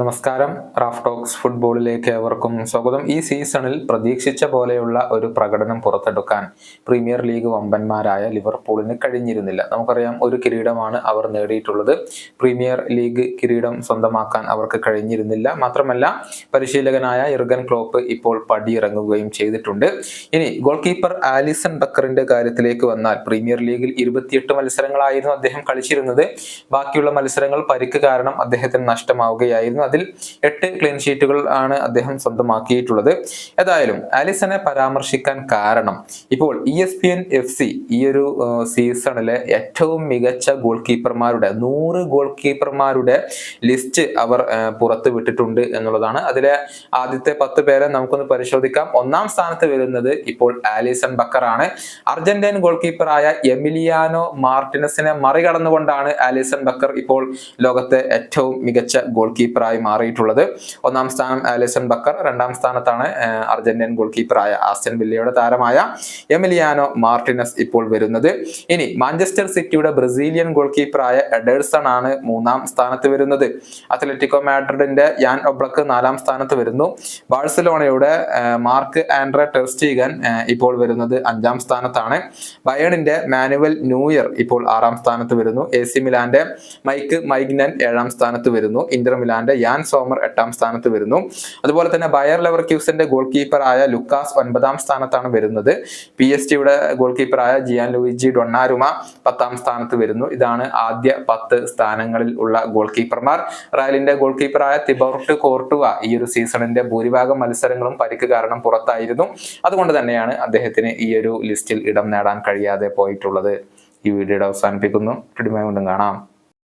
നമസ്കാരം. Raf talks ഫുട്ബോളിലേക്ക് ഏവർക്കും സ്വാഗതം. ഈ സീസണിൽ പ്രതീക്ഷിച്ച പോലെയുള്ള ഒരു പ്രകടനം പുറത്തെടുക്കാൻ പ്രീമിയർ ലീഗ് വമ്പന്മാരായ ലിവർപൂളിന് കഴിഞ്ഞിരുന്നില്ല. നമുക്കറിയാം ഒരു കിരീടമാണ് അവർ നേടിയിട്ടുള്ളത്. പ്രീമിയർ ലീഗ് കിരീടം സ്വന്തമാക്കാൻ അവർക്ക് കഴിഞ്ഞിരുന്നില്ല. മാത്രമല്ല പരിശീലകനായ ഇർഗൻ ക്ലോപ്പ് ഇപ്പോൾ പടിയിറങ്ങുകയും ചെയ്തിട്ടുണ്ട്. ഇനി ഗോൾ കീപ്പർ ആലിസൺ ബക്കറിന്റെ കാര്യത്തിലേക്ക് വന്നാൽ പ്രീമിയർ ലീഗിൽ ഇരുപത്തിയെട്ട് മത്സരങ്ങളായിരുന്നു അദ്ദേഹം കളിച്ചിരുന്നത്. ബാക്കിയുള്ള മത്സരങ്ങൾ പരിക്ക് കാരണം അദ്ദേഹത്തിന് നഷ്ടമാവുകയായിരുന്നു. അതിൽ എട്ട് ക്ലീൻ ഷീറ്റുകൾ ആണ് അദ്ദേഹം സ്വന്തമാക്കിയിട്ടുള്ളത്. ഏതായാലും ആലിസനെ പരാമർശിക്കാൻ കാരണം ഇപ്പോൾ E S P N F C ഈ ഒരു സീസണിലെ ഏറ്റവും മികച്ച ഗോൾ കീപ്പർമാരുടെ നൂറ് ഗോൾ കീപ്പർമാരുടെ ലിസ്റ്റ് അവർ പുറത്തു വിട്ടിട്ടുണ്ട് എന്നുള്ളതാണ്. അതിലെ ആദ്യത്തെ പത്ത് പേരെ നമുക്കൊന്ന് പരിശോധിക്കാം. ഒന്നാം സ്ഥാനത്ത് വരുന്നത് ഇപ്പോൾ ആലിസൺ ബക്കറാണ് അർജന്റീൻ ഗോൾ കീപ്പറായ എമിലിയാനോ മാർട്ടിനസിനെ മറികടന്നുകൊണ്ടാണ് ആലിസൺ ബക്കർ ഇപ്പോൾ ലോകത്തെ ഏറ്റവും മികച്ച ഗോൾ കീപ്പറായി മാറിയിട്ടുള്ളത്. ഒന്നാം സ്ഥാനം ലെസൺ ബക്കർ രണ്ടാം സ്ഥാനത്താണ് അർജന്റീൻ ഗോൾ കീപ്പറായ ആസ്റ്റൻ വില്ലയുടെ താരമായ എമിലിയാനോ മാർട്ടിനസ് ഇപ്പോൾ വരുന്നത്. ഇനി മാഞ്ചസ്റ്റർ സിറ്റിയുടെ ബ്രസീലിയൻ ഗോൾ കീപ്പറായ എഡേഴ്സൺ ആണ് മൂന്നാം സ്ഥാനത്ത് വരുന്നത്. അത്ലറ്റിക്കോ മാഡ്രിഡിന്റെ യാൻ ഒബ്ലക്ക് നാലാം സ്ഥാനത്ത് വരുന്നു. ബാഴ്സലോണയുടെ മാർക്ക് ആൻഡ്ര ടെർസ്റ്റീഗൻ ഇപ്പോൾ വരുന്നത് അഞ്ചാം സ്ഥാനത്താണ്. ബയണിന്റെ മാനുവൽ ന്യൂയർ ഇപ്പോൾ ആറാം സ്ഥാനത്ത് വരുന്നു. എ സി മിലാന്റെ മൈക്ക് മൈഗ്നൻ ഏഴാം സ്ഥാനത്ത് വരുന്നു. ഇന്റർ മിലാന്റെ യാൻ സോമർ എട്ടാം സ്ഥാനത്ത് വരുന്നു. അതുപോലെ തന്നെ ബയർ ലെവർ ക്യൂസിന്റെ ഗോൾ കീപ്പറായ ലുക്കാസ് ഒൻപതാം സ്ഥാനത്താണ് വരുന്നത്. പി എസ് ടിയുടെ ഗോൾ കീപ്പറായ ജിയാൻ ലൂയിജി ഡൊണ്ണാരുമ പത്താം സ്ഥാനത്ത് വരുന്നു. ഇതാണ് ആദ്യ പത്ത് സ്ഥാനങ്ങളിൽ ഉള്ള ഗോൾ കീപ്പർമാർ റയലിന്റെ ഗോൾ കീപ്പറായ തിബോർട്ട് കോർട്ടുവ ഈ ഒരു സീസണിന്റെ ഭൂരിഭാഗം മത്സരങ്ങളും പരിക്ക് കാരണം പുറത്തായിരുന്നു. അതുകൊണ്ട് തന്നെയാണ് അദ്ദേഹത്തിന് ഈ ഒരു ലിസ്റ്റിൽ ഇടം നേടാൻ കഴിയാതെ പോയിട്ടുള്ളത്. ഈ വീഡിയോയുടെ അവസാനിപ്പിക്കുന്നു. വീണ്ടും കാണാം.